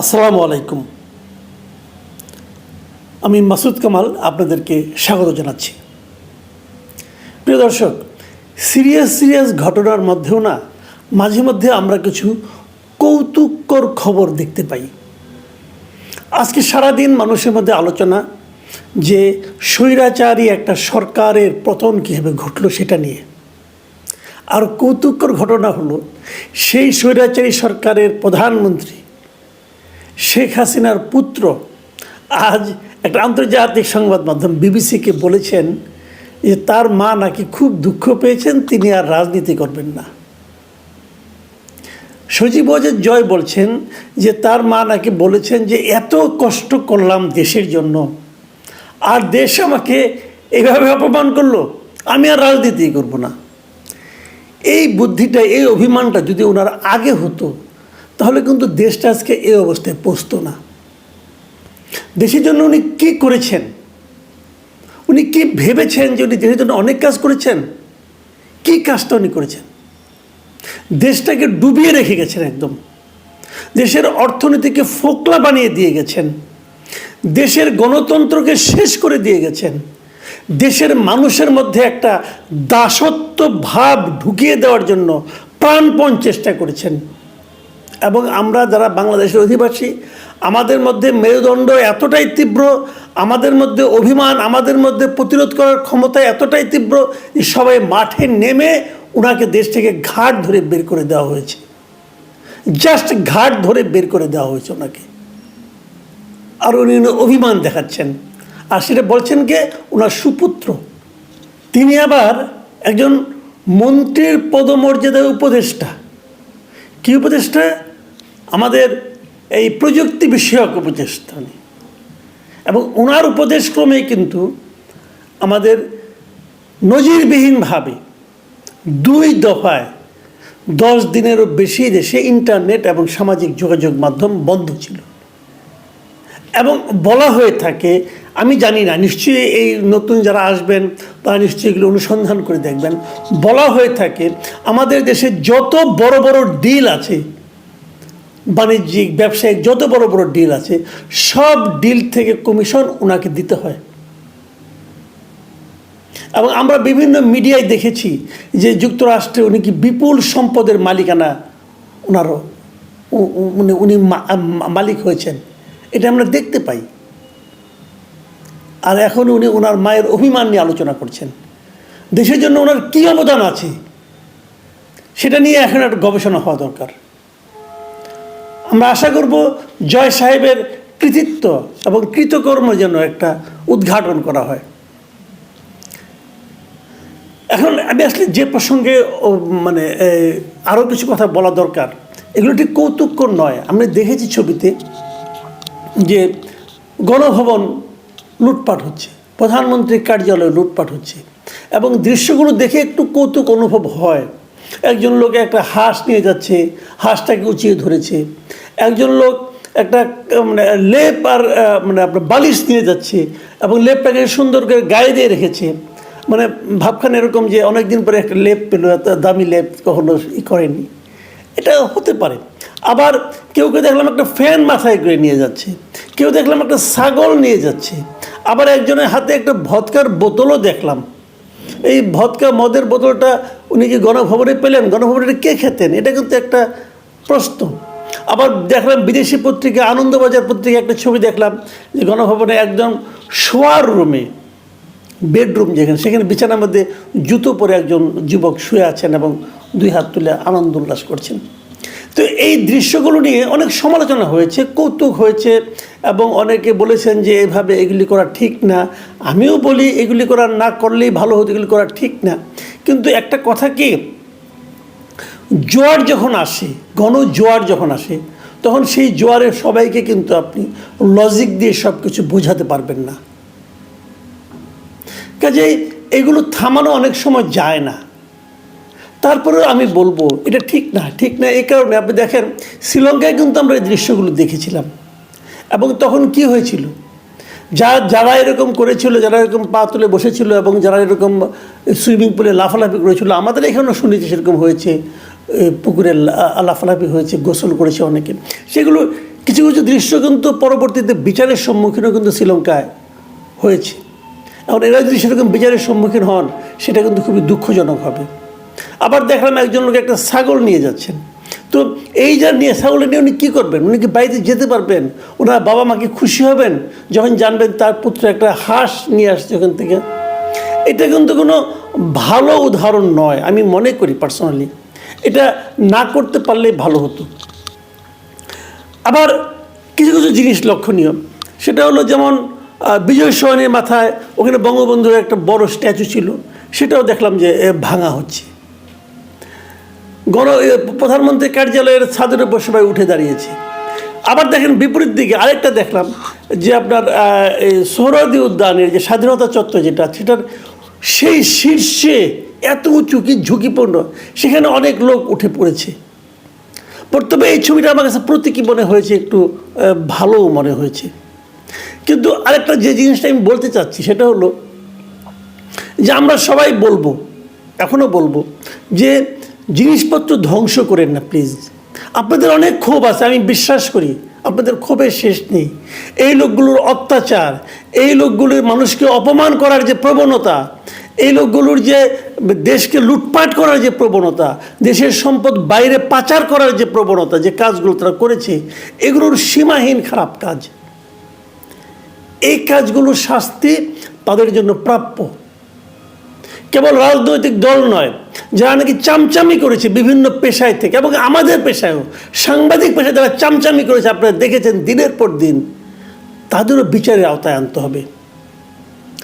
আসসালামু আলাইকুম। আমি মাসুদ কামাল আপনাদেরকে স্বাগত জানাচ্ছি। প্রিয় দর্শক, সিরিয়াস সিরিয়াস ঘটনার মধ্যেও না মাঝে মধ্যে আমরা কিছু কৌতুককর খবর দেখতে পাই। আজকে সারাদিন মানুষের মধ্যে আলোচনা যে স্বৈরাচারী একটা সরকারের পতন কীভাবে ঘটলো সেটা নিয়ে। আর কৌতুককর ঘটনা হলো, সেই স্বৈরাচারী সরকারের প্রধানমন্ত্রী শেখ হাসিনার পুত্র। আজ একটা আন্তর্জাতিক সংবাদ মাধ্যম বিবিসিকে বলেছেন যে তার মা নাকি খুব দুঃখ পেয়েছেন, তিনি আর রাজনীতি করবেন না। সজীব ওয়াজেদ জয় বলছেন যে তার মা নাকি বলেছেন যে এত কষ্ট করলাম দেশের জন্য, আর দেশ আমাকে এভাবে অপমান করল, আমি আর রাজনীতি করব না। এই বুদ্ধিটা, এই অভিমানটা যদি ওনার আগে হতো তাহলে কিন্তু দেশটা আজকে এই অবস্থায় পৌঁছতো না। দেশের জন্য উনি কী করেছেন? উনি কি ভেবেছেন যে উনি দেশের জন্য অনেক কাজ করেছেন? কি কাজটা উনি করেছেন? দেশটাকে ডুবিয়ে রেখে গেছেন একদম। দেশের অর্থনীতিকে ফোকলা বানিয়ে দিয়ে গেছেন। দেশের গণতন্ত্রকে শেষ করে দিয়ে গেছেন। দেশের মানুষের মধ্যে একটা দাসত্ব ভাব ঢুকিয়ে দেওয়ার জন্য প্রাণপণ চেষ্টা করেছেন। এবং আমরা যারা বাংলাদেশের অধিবাসী, আমাদের মধ্যে মেরুদণ্ড এতটাই তীব্র, আমাদের মধ্যে অভিমান, আমাদের মধ্যে প্রতিরোধ করার ক্ষমতা এতটাই তীব্র যে সবাই মাঠে নেমে ওনাকে দেশ থেকে ঘাট ধরে বের করে দেওয়া হয়েছে। জাস্ট ঘাট ধরে বের করে দেওয়া হয়েছে ওনাকে। আর উনি অভিমান দেখাচ্ছেন। আর সেটা বলছেন কে? ওনার সুপুত্র। তিনি আবার একজন মন্ত্রীর পদমর্যাদার উপদেষ্টা। কী উপদেষ্টা? আমাদের এই প্রযুক্তি বিষয়ক উপদেষ্টা। এবং ওনার উপদেশক্রমে কিন্তু আমাদের নজিরবিহীনভাবে দুই দফায় দশ দিনেরও বেশি দেশে ইন্টারনেট এবং সামাজিক যোগাযোগ মাধ্যম বন্ধ ছিল এবং বলা হয়ে থাকে, আমি জানি না, নিশ্চয়ই এই নতুন যারা আসবেন তারা নিশ্চয়ই এগুলো অনুসন্ধান করে দেখবেন বলা হয়ে থাকে, আমাদের দেশে যত বড় বড় ডিল আছে বাণিজ্যিক, ব্যবসায়িক যত বড় বড় ডিল আছে, সব ডিল থেকে কমিশন ওনাকে দিতে হয়। এবং আমরা বিভিন্ন মিডিয়ায় দেখেছি যে যুক্তরাষ্ট্রে উনি কি বিপুল সম্পদের মালিকানা ওনারও উ- উনি উনি মালিক হয়েছেন। এটা আমরা দেখতে পাই। আর এখন উনি ওনার মায়ের অভিমান নিয়ে আলোচনা করছেন। দেশের জন্য ওনার কী অবদান আছে, সেটা নিয়ে এখন একটা গবেষণা হওয়া দরকার। আমরা আশা করব জয় সাহেবের কৃতিত্ব এবং কৃতকর্ম যেন একটা উদ্ঘাটন করা হয়। এখন আমি আসলে যে প্রসঙ্গে মানে আরও কিছু কথা বলা দরকার, এগুলো ঠিক কৌতুককর নয়। আমি দেখেছি ছবিতে যে গণভবন লুটপাট হচ্ছে, প্রধানমন্ত্রীর কার্যালয়ে লুটপাট হচ্ছে এবং দৃশ্যগুলো দেখে একটু কৌতুক অনুভব হয়। একজন লোক একটা হাঁস নিয়ে যাচ্ছে, হাঁসটাকে উঁচিয়ে ধরেছে। একজন লোক একটা মানে লেপ আর মানে আপনার বালিশ নিয়ে যাচ্ছে এবং লেপটাকে সুন্দর করে গায়ে দিয়ে রেখেছে। মানে ভাবখান এরকম যে অনেক দিন পরে একটা লেপ পেল দামি লেপ কখনো ই করেনি। এটা হতে পারে। আবার কেউ কেউ দেখলাম একটা ফ্যান মাথায় করে নিয়ে যাচ্ছে। কেউ দেখলাম একটা ছাগল নিয়ে যাচ্ছে। আবার একজনের হাতে একটা ভদকার বোতলও দেখলাম। এই ভদকা মদের বোতলটা উনি কি গণভবনে পেলেন? গণভবনে কে খেতেন? এটা কিন্তু একটা প্রশ্ন। আবার দেখলাম বিদেশি পত্রিকা, আনন্দবাজার পত্রিকা একটা ছবি দেখলাম যে গণভবনে একজন শোয়ার রুমে, বেডরুম যেখানে, সেখানে বিছানার মধ্যে জুতো পরে একজন যুবক শুয়ে আছেন এবং দুই হাত তুলে আনন্দ উল্লাস করছেন। তো এই দৃশ্যগুলো নিয়ে অনেক সমালোচনা হয়েছে, কৌতুক হয়েছে এবং অনেকে বলেছেন যে এভাবে এগুলি করা ঠিক না। আমিও বলি এগুলি করা না করলেই ভালো হতো, এগুলি করা ঠিক না। কিন্তু একটা কথা কি? জোয়ার যখন আসে গণ জোয়ার যখন আসে, তখন সেই জোয়ারের সবাইকে কিন্তু আপনি লজিক দিয়ে সব কিছু বোঝাতে পারবেন না। কাজেই এগুলো থামানো অনেক সময় যায় না। তারপরেও আমি বলব, এটা ঠিক না ঠিক না এই কারণে আপনি দেখেন, শ্রীলঙ্কায় কিন্তু আমরা এই দৃশ্যগুলো দেখেছিলাম। এবং তখন কি হয়েছিল? যা, যারা এরকম করেছিল, যারা এরকম পা তুলে বসেছিল এবং যারা এরকম সুইমিং পুলে লাফালাফি করেছিল, আমাদের এখানেও শুনেছি সেরকম হয়েছে পুকুরে লাফালাফি হয়েছে, গোসল করেছে অনেকে। সেগুলো কিছু কিছু দৃশ্য কিন্তু পরবর্তীতে বিচারের সম্মুখীনও কিন্তু শ্রীলঙ্কায় হয়েছে। এখন এরা যদি সেরকম বিচারের সম্মুখীন হন, সেটা কিন্তু খুবই দুঃখজনক হবে। আবার দেখলাম একজন লোক একটা ছাগল নিয়ে যাচ্ছেন। তো এই যা নিয়ে ছাগলটা নিয়ে উনি কী করবেন? উনি কি বাড়িতে যেতে পারবেন? ওনার বাবা মাকে খুশি হবেন? যখন জানবেন তার পুত্র একটা হাঁস নিয়ে আসছে ওখান থেকে। এটা কিন্তু কোনো ভালো উদাহরণ নয়, আমি মনে করি পার্সোনালি এটা না করতে পারলে ভালো হতো। আবার কিছু কিছু জিনিস লক্ষণীয়। সেটা হলো যেমন বিজয় সরণের মাথায় ওখানে বঙ্গবন্ধুর একটা বড় স্ট্যাচু ছিল। সেটাও দেখলাম যে ভাঙা হচ্ছে। গণ প্রধানমন্ত্রী কার্যালয়ের ছাদের উপর সবাই উঠে দাঁড়িয়েছে। আবার দেখেন বিপরীত দিকে আরেকটা দেখলাম যে আপনার এই সোহরাদি উদ্যানের যে স্বাধীনতা চত্বর যেটা, সেটার সেই শীর্ষে এত উঁচু কি ঝুঁকিপূর্ণ, সেখানে অনেক লোক উঠে পড়েছে। তবে এই ছবিটা আমার কাছে প্রতীকী মনে হয়েছে, একটু ভালো মনে হয়েছে। কিন্তু আরেকটা যে জিনিসটা আমি বলতে চাচ্ছি, সেটা হলো যে আমরা সবাই বলব এখনও বলব যে জিনিসপত্র ধ্বংস করেন না প্লিজ আপনাদের অনেক ক্ষোভ আছে, আমি বিশ্বাস করি, আপনাদের ক্ষোভের শেষ নেই। এই লোকগুলোর অত্যাচার, এই লোকগুলোর মানুষকে অপমান করার যে প্রবণতা, এই লোকগুলোর যে দেশকে লুটপাট করার যে প্রবণতা, দেশের সম্পদ বাইরে পাচার করার যে প্রবণতা, যে কাজগুলো তারা করেছে, এগুলোর সীমাহীন খারাপ কাজ। এই কাজগুলোর শাস্তি তাদের জন্য প্রাপ্য। কেবল রাজনৈতিক দল নয় যারা নাকি চামচামি করেছে বিভিন্ন পেশায় থেকে, এবং আমাদের পেশায়ও, সাংবাদিক পেশায় যারা চামচামি করেছে, আপনারা দেখেছেন দিনের পর দিন, তাদেরও বিচারের আওতায় আনতে হবে।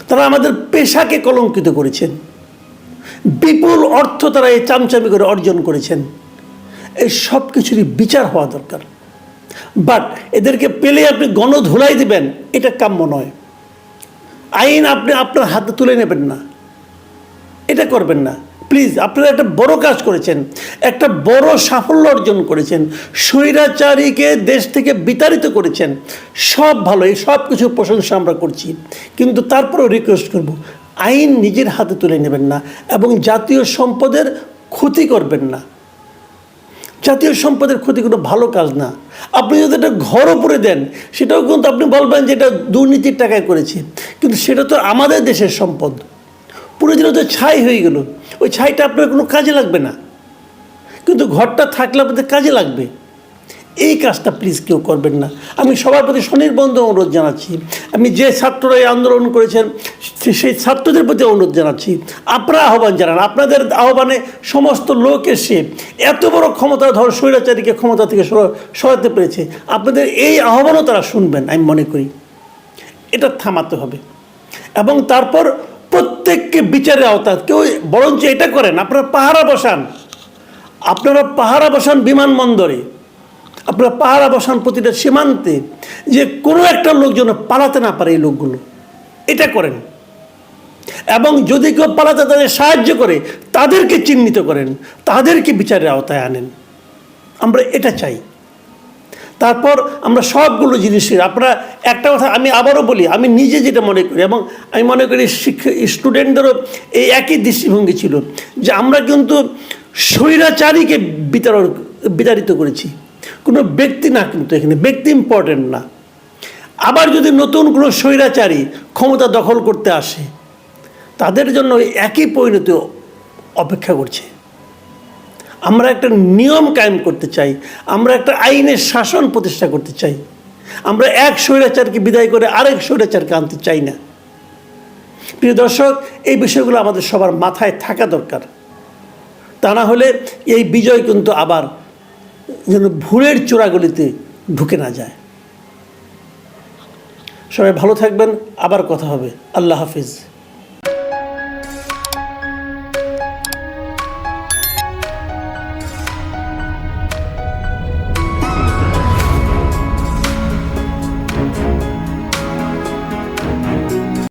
তারা আমাদের পেশাকে কলঙ্কিত করেছেন। বিপুল অর্থ তারা এই চামচামি করে অর্জন করেছেন। এই সব কিছুরই বিচার হওয়া দরকার। বাট এদেরকে পেলে আপনি গণধোলাই দিবেন, এটা কাম্য নয়। আইন আপনি আপনার হাতে তুলে নেবেন না। এটা করবেন না। প্লিজ, আপনারা একটা বড় কাজ করেছেন। একটা বড় সাফল্য অর্জন করেছেন। স্বৈরাচারীকে দেশ থেকে বিতাড়িত করেছেন। সব ভালো, এই সব কিছু প্রশংসা আমরা করছি। কিন্তু তারপরেও রিকোয়েস্ট করব, আইন নিজের হাতে তুলে নেবেন না এবং জাতীয় সম্পদের ক্ষতি করবেন না। জাতীয় সম্পদের ক্ষতি কোনো ভালো কাজ না। আপনি যদি একটা ঘর উপরে দেন, সেটাও কিন্তু আপনি বলবেন যে এটা দুর্নীতির টাকায় করেছি। কিন্তু সেটা তো আমাদের দেশের সম্পদ। পুরো দিনে তো ছাই হয়ে গেল। ওই ছাইটা আপনার কোনো কাজে লাগবে না। কিন্তু ঘরটা থাকলে আপনাদের কাজে লাগবে। এই কাজটা প্লিজ কেউ করবেন না। আমি সবার প্রতি স্বনির্বন্ধ অনুরোধ জানাচ্ছি। আমি যে ছাত্ররা এই আন্দোলন করেছেন সেই ছাত্রদের প্রতি অনুরোধ জানাচ্ছি। আপনারা আহ্বান জানান। আপনাদের আহ্বানে সমস্ত লোক এসে এত বড় ক্ষমতাধর স্বৈরাচারীকে ক্ষমতা থেকে সরাতে পেরেছে। আপনাদের এই আহ্বানও তারা শুনবেন, আমি মনে করি। এটা থামাতে হবে। এবং তারপর প্রত্যেককে বিচারের আওতা। কেউ বরঞ্চ এটা করেন, আপনারা পাহারা বসান। আপনারা পাহারা বসান বিমানবন্দরে। আপনারা পাহারা বসান প্রতিটা সীমান্তে যে কোনো একটা লোক যেন পালাতে না পারে এই লোকগুলো। এটা করেন। এবং যদি কেউ পালাতে তাদের সাহায্য করে, তাদেরকে চিহ্নিত করেন, তাদেরকে বিচারের আওতায় আনেন। আমরা এটা চাই। তারপর আমরা সবগুলো জিনিসের, আপনারা একটা কথা আমি আবারও বলি, আমি নিজে যেটা মনে করি এবং আমি মনে করি শিক্ষা স্টুডেন্টদেরও এই একই দৃষ্টিভঙ্গি ছিল যে আমরা কিন্তু স্বৈরাচারীকে বিতরণ, বিতাড়িত করেছি। কোনো ব্যক্তি না কিন্তু এখানে, ব্যক্তি ইম্পর্টেন্ট না। আবার যদি নতুন কোনো স্বৈরাচারী ক্ষমতা দখল করতে আসে, তাদের জন্য একই পরিণতি অপেক্ষা করছে। আমরা একটা নিয়ম কায়েম করতে চাই, আমরা একটা আইনের শাসন প্রতিষ্ঠা করতে চাই, আমরা এক স্বৈরাচারকে বিদায় করে আরেক স্বৈরাচারকে আনতে চাই না। প্রিয় দর্শক, এই বিষয়গুলো আমাদের সবার মাথায় থাকা দরকার। তা না হলে এই বিজয় কিন্তু আবার যেন ভুলের চোরাগুলিতে ঢুকে না যায়। সবাই ভালো থাকবেন, আবার কথা হবে। আল্লাহ হাফিজ।